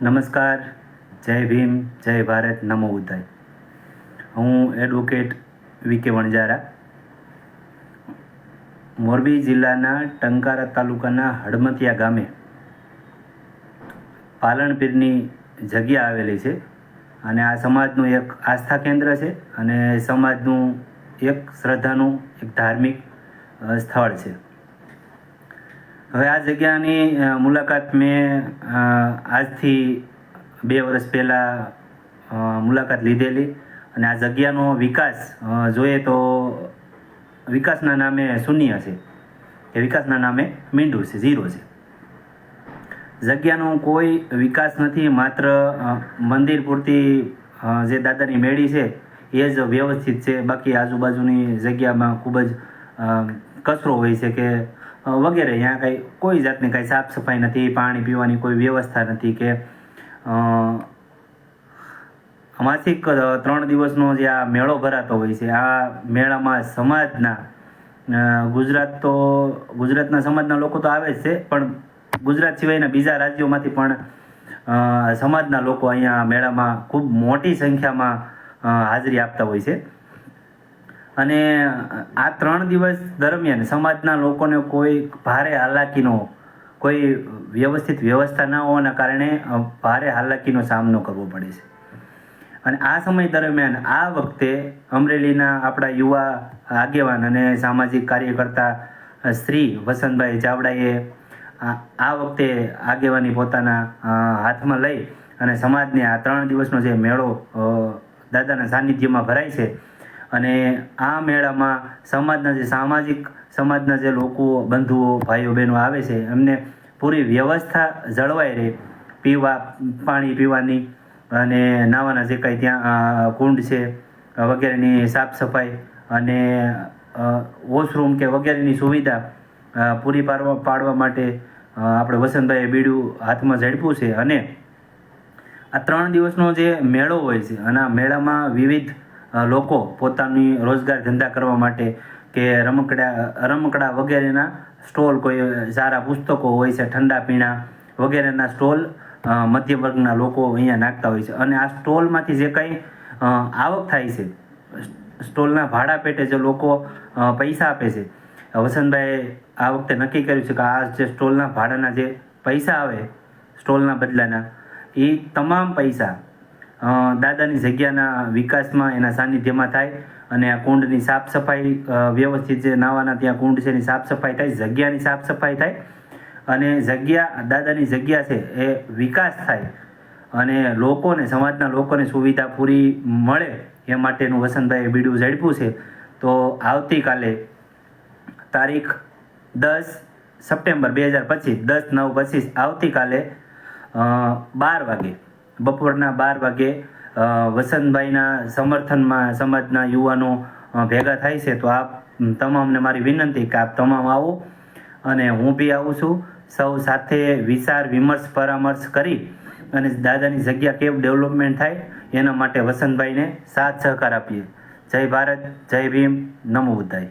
નમસ્કાર. જય ભીમ, જય ભારત, નમો ઉદય. હું એડવોકેટ વીકે વણજારા મોરબી જિલ્લાના ટંકારા તાલુકાના હડમતિયા ગામે પાલણપીરની જગ્યા આવેલી છે અને આ સમાજનું એક આસ્થા કેન્દ્ર છે અને સમાજનું એક શ્રદ્ધાનું, એક ધાર્મિક સ્થળ છે. હવે આ જગ્યાની મુલાકાત મેં આજથી બે વર્ષ પહેલાં મુલાકાત લીધેલી. અને આ જગ્યાનો વિકાસ જોઈએ તો વિકાસના નામે શૂન્ય છે. કે વિકાસના નામે મીંડું છે, ઝીરો છે. જગ્યાનો કોઈ વિકાસ નથી, માત્ર મંદિર પૂરતી જે દાદાની મેળી છે, એ જ વ્યવસ્થિત છે. બાકી આજુબાજુની જગ્યામાં ખૂબ જ કચરો હોય છે કે વગેરે. અહીંયા કંઈ, કોઈ જાતની કાંઈ સાફ સફાઈ નથી, પાણી પીવાની કોઈ વ્યવસ્થા નથી કે માસિક ત્રણ દિવસનો જે આ મેળો ભરાતો હોય છે, આ મેળામાં સમાજના ગુજરાત તો, ગુજરાતના સમાજના લોકો તો આવે જ છે, પણ ગુજરાત સિવાયના બીજા રાજ્યોમાંથી પણ સમાજના લોકો અહીંયા મેળામાં ખૂબ મોટી સંખ્યામાં હાજરી આપતા હોય છે. અને આ ત્રણ દિવસ દરમિયાન સમાજના લોકોને કોઈ ભારે હાલાકીનો, કોઈ વ્યવસ્થિત વ્યવસ્થા ન હોવાના કારણે ભારે હાલાકીનો સામનો કરવો પડે છે. અને આ સમય દરમિયાન આ વખતે અમરેલીના આપણા યુવા આગેવાન અને સામાજિક કાર્યકર્તા શ્રી વસંતભાઈ ચાવડાએ આ વખતે આગેવાની પોતાના હાથમાં લઈ અને સમાજને આ ત્રણ દિવસનો જે મેળો દાદાના સાનિધ્યમાં ભરાય છે અને આ મેળામાં સમાજના જે સામાજિક સમાજના જે લોકો, બંધુઓ, ભાઈઓ, બહેનો આવે છે, એમને પૂરી વ્યવસ્થા જળવાઈ રહે. પીવા, પાણી પીવાની અને નાવાના જે કાંઈ ત્યાં કુંડ છે, વગેરેની સાફ સફાઈ અને વોશરૂમ કે વગેરેની સુવિધા પૂરી પાડવા પાડવા માટે આપણે વસંતભાઈએ બીડું હાથમાં ઝડપ્યું છે. અને આ ત્રણ દિવસનો જે મેળો હોય છે અને આ મેળામાં વિવિધ લોકો પોતાની રોજગાર ધંધા કરવા માટે કે રમકડા રમકડા વગેરેના સ્ટોલ કોઈ સારા પુસ્તકો હોય છે, ઠંડા પીણા વગેરેના સ્ટોલ મધ્ય વર્ગના લોકો અહીંયા નાખતા હોય છે. અને આ સ્ટોલમાંથી જે કંઈ આવક થાય છે, સ્ટોલના ભાડા પેટે જે લોકો પૈસા આપે છે. વસંતભાઈએ આ વખતે નક્કી કર્યું છે કે આ જે સ્ટોલના ભાડાના જે પૈસા આવે, સ્ટોલના બદલાના એ તમામ પૈસા દાદાની જગ્યાના વિકાસમાં એના સાનિધ્યમાં થાય અને આ કુંડની સાફ સફાઈ વ્યવસ્થિત જે નાવાના ત્યાં કુંડ છે એની સાફ સફાઈ થાય, જગ્યાની સાફ સફાઈ થાય અને જગ્યા, દાદાની જગ્યા છે એ વિકાસ થાય અને લોકોને, સમાજના લોકોને સુવિધા પૂરી મળે એ માટેનું વસંતભાઈએ બીડું ઝડપ્યું છે. તો આવતીકાલે તારીખ દસ સપ્ટેમ્બર બે હજાર પચીસ, દસ નવ પચીસ આવતીકાલે બાર વાગે બપોરના બાર વાગે વસંતભાઈના સમર્થનમાં સમાજના યુવાનો ભેગા થાય છે, તો આપ તમામને મારી વિનંતી કે આપ તમામ આવો અને હું બી આવું છું. સૌ સાથે વિચાર, વિમર્શ, પરામર્શ કરી અને દાદાની જગ્યા કેવું ડેવલપમેન્ટ થાય એના માટે વસંતભાઈને સાથ સહકાર આપીએ. જય ભારત, જય ભીમ, નમો બુદ્ધાય.